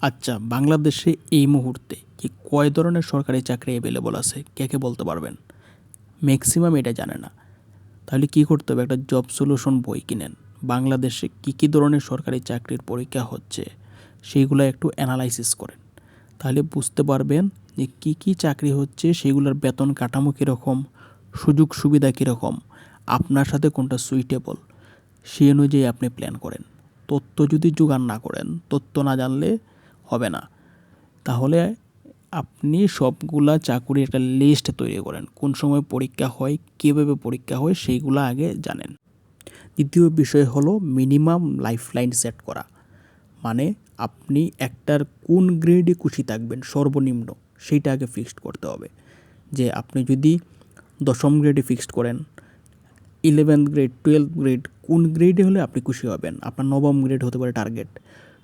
আচ্ছা বাংলাদেশে এই মুহূর্তে কি কয় ধরনের সরকারি চাকরি অ্যাভেলেবল আছে? কে বলতে পারবেন? ম্যাক্সিমাম এটা জানে না। তাহলে কি করতে হবে? একটা জব সলিউশন বই কিনেন। বাংলাদেশে কী কী ধরনের সরকারি চাকরির পরীক্ষা হচ্ছে সেইগুলো একটু অ্যানালাইসিস করেন। তাহলে বুঝতে পারবেন যে কী কী চাকরি হচ্ছে, সেগুলোর বেতন কাঠামো কীরকম, সুযোগ সুবিধা কীরকম, আপনার সাথে কোনটা সুইটেবল সেই অনুযায়ী আপনি প্ল্যান করেন। তথ্য যদি জোগাড় না করেন, তথ্য না জানলে হবে না। তাহলে আপনি সবগুলা চাকুরির একটা লিস্ট তৈরি করেন। কোন সময় পরীক্ষা হয়, কীভাবে পরীক্ষা হয়, সেইগুলো আগে জানেন। দ্বিতীয় বিষয় হলো মিনিমাম লাইফলাইন সেট করা। মানে আপনি একটার কোন গ্রেডে খুশি থাকবেন, সর্বনিম্ন, সেইটা আগে ফিক্সড করতে হবে। যে আপনি যদি দশম গ্রেডে ফিক্সড করেন ইলেভেন্থ গ্রেড টুয়েলভ গ্রেড কোন গ্রেডে হলে আপনি খুশি হবেন? আপনার নবম গ্রেড হতে পারে টার্গেট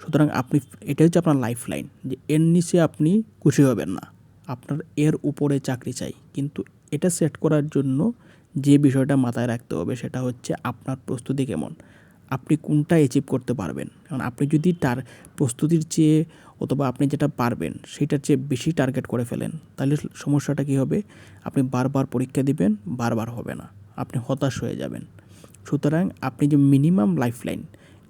সুতরাং আপনি, এটা হচ্ছে আপনার লাইফ লাইন যে এর নিচে আপনি খুশি হবেন না। আপনার এর উপরে চাকরি চাই। কিন্তু এটা সেট করার জন্য যে বিষয়টা মাথায় রাখতে হবে সেটা হচ্ছে আপনার প্রস্তুতি কেমন। আপনি কোনটা অ্যাচিভ করতে পারবেন। কারণ আপনি যদি তার প্রস্তুতির চেয়ে অথবা আপনি যেটা পারবেন সেটার চেয়ে বেশি টার্গেট করে ফেলেন, তাহলে সমস্যাটা কী হবে? আপনি বারবার পরীক্ষা দিবেন, বারবার হবে না। আপনি হতাশ হয়ে যাবেন। সুতরাং আপনি যে মিনিমাম লাইফলাইন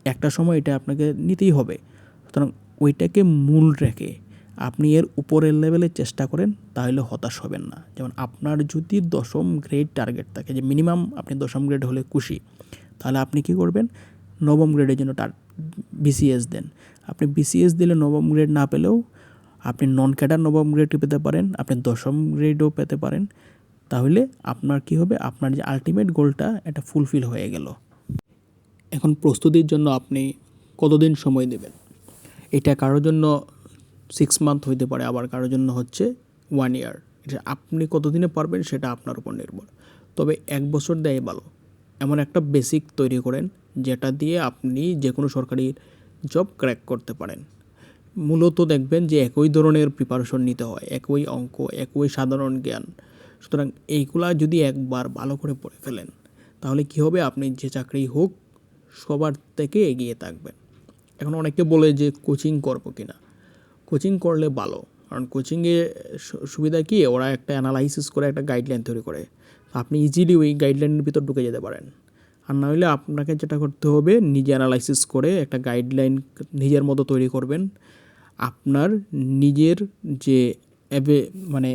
একটা সময় এটা আপনাকে নিতেই হবে। সুতরাং ওইটাকে মূল রেখে আপনি এর উপরের লেভেলে চেষ্টা করেন, তাহলে হতাশ হবেন না। যেমন আপনার যদি দশম গ্রেড টার্গেট থাকে, যে মিনিমাম আপনি দশম গ্রেড হলে খুশি, তাহলে আপনি কি করবেন? নবম গ্রেডের জন্য টার বিসিএস দেন। আপনি বিসিএস দিলে নবম গ্রেড না পেলেও আপনি নন ক্যাডার নবম গ্রেডও পেতে পারেন, আপনি দশম গ্রেডও পেতে পারেন। তাহলে আপনার কি হবে? আপনার যে আলটিমেট গোলটা এটা ফুলফিল হয়ে গেল। এখন প্রস্তুতির জন্য আপনি কতদিন সময় দেবেন? এটা কারোর জন্য সিক্স মান্থ হইতে পারে, আবার কারোর জন্য হচ্ছে ওয়ান ইয়ার এটা আপনি কতদিনে পারবেন সেটা আপনার উপর নির্ভর। তবে এক বছর দেয় ভালো। এমন একটা বেসিক তৈরি করেন, যেটা দিয়ে আপনি যে কোনো সরকারি জব ক্র্যাক করতে পারেন। মূলত দেখবেন যে একই ধরনের প্রিপারেশন নিতে হয়, একই অঙ্ক, একই সাধারণ জ্ঞান। সুতরাং এইগুলা যদি একবার ভালো করে পড়ে ফেলেন, তাহলে কী হবে? আপনি যে চাকরি হোক সবার থেকে এগিয়ে থাকবেন। এখন অনেকে বলে যে কোচিং করব কিনা। কোচিং করলে ভালো, কারণ কোচিংয়ে সুবিধা কি? ওরা একটা অ্যানালাইসিস করে, একটা গাইডলাইন তৈরি করে। আপনি ইজিলি ওই গাইডলাইনের ভিতর ঢুকে যেতে পারেন। আর না হলে আপনাকে যেটা করতে হবে, নিজে অ্যানালাইসিস করে একটা গাইডলাইন নিজের মতো তৈরি করবেন। আপনার নিজের যে মানে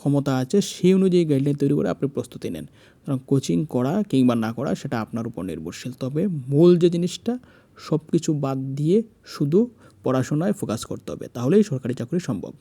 ক্ষমতা আছে, সেই অনুযায়ী গাইডলাইন তৈরি করে আপনি প্রস্তুতি নেন। কারণ কোচিং করা কিংবা না করা, সেটা আপনার উপর নির্ভরশীল। তবে মূল যে জিনিসটা সব কিছু বাদ দিয়ে শুধু পড়াশোনায় ফোকাস করতে হবে। তাহলেই সরকারি চাকরি সম্ভব।